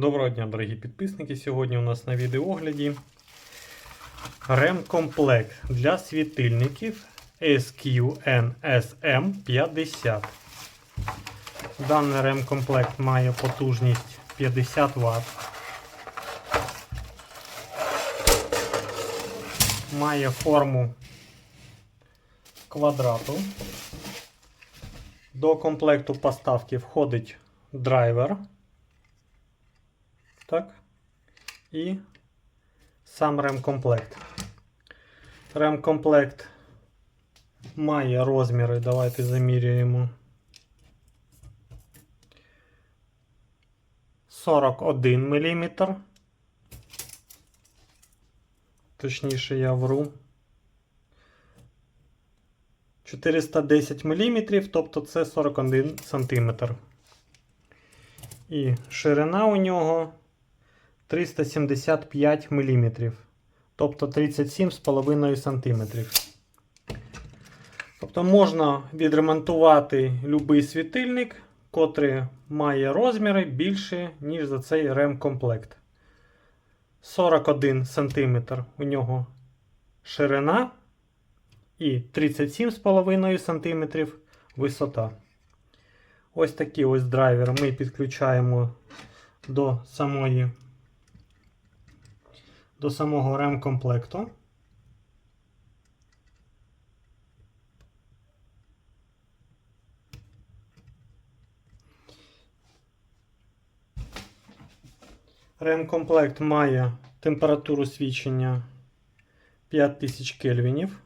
Доброго дня, дорогі підписники. Сьогодні у нас на відеогляді ремкомплект для світильників SQNSM 50. Даний ремкомплект має потужність 50 Вт. Має форму квадрату. До комплекту поставки входить драйвер. Так. І сам ремкомплект. Ремкомплект має розміри. Давайте замірюємо. 41 мм. Точніше, я вру. 410 мм, тобто це 41 см. І ширина у нього 375 мм, тобто 37,5 см. Тобто можна відремонтувати будь-який світильник, котрий має розміри більше, ніж за цей ремкомплект. 41 см у нього ширина і 37,5 см висота. Ось такий ось драйвер ми підключаємо до самої до самого ремкомплекту. Ремкомплект має температуру свідчення 5000 кельвінів.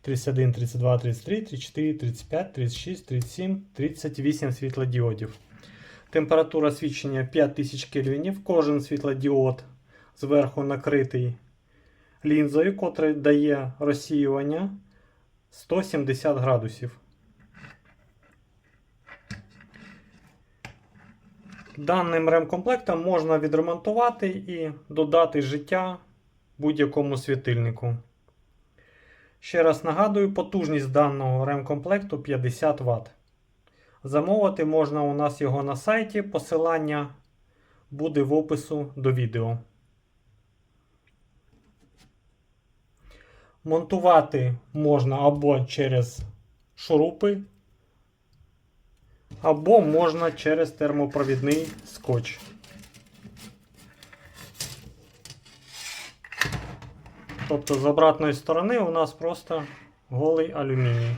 31, 32, 33, 34, 35, 36, 37, 38 світлодіодів. Температура свічення 5000 кельвінів. Кожен світлодіод зверху накритий лінзою, котра дає розсіювання 170 градусів. Даним ремкомплектом можна відремонтувати і додати життя будь-якому світильнику. Ще раз нагадую, потужність даного ремкомплекту 50 Вт. Замовити можна у нас його на сайті. Посилання буде в опису до відео. Монтувати можна або через шурупи, або можна через термопровідний скотч. Тобто з обратної сторони у нас просто голий алюміній.